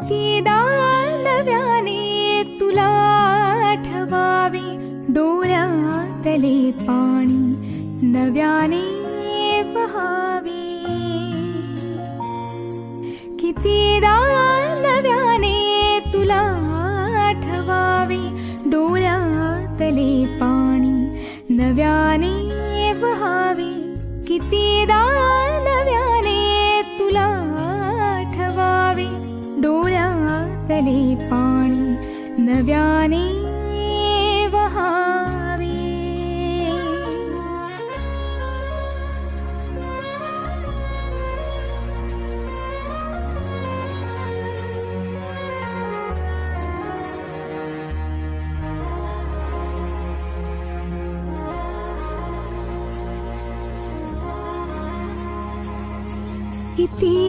कितीदा नव्याने तुला आठवावे. डोळ्यातले पाणी नव्याने पहावे कितीदा नव्याने तुला आठवावे. डोळ्यातले पाणी नव्याने वहावे. कितीदा डोळ्यातले पाणी नव्याने वहावे किती